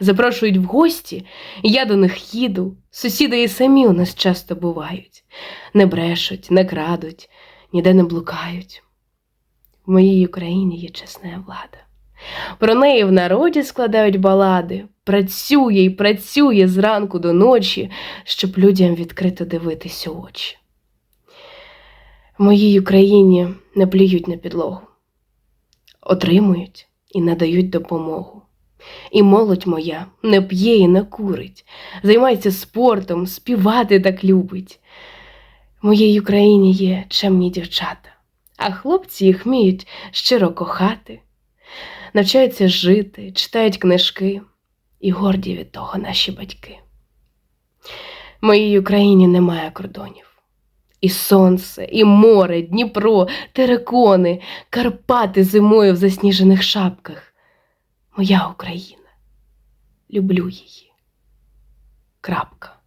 Запрошують в гості, я до них їду. Сусіди і самі у нас часто бувають, не брешуть, не крадуть, ніде не блукають. В моїй Україні є чесна влада. Про неї в народі складають балади, працює і працює зранку до ночі, щоб людям відкрито дивитись у очі. В моїй Україні не плюють на підлогу, отримують і надають допомогу. І молодь моя не п'є і не курить, займається спортом, співати так любить. В моїй Україні є чемні дівчата, а хлопці їх вміють щиро кохати, навчаються жити, читають книжки і горді від того наші батьки. Моїй Україні немає кордонів. І сонце, і море, Дніпро, терекони, Карпати зимою в засніжених шапках. Моя Україна. Люблю її. Крапка.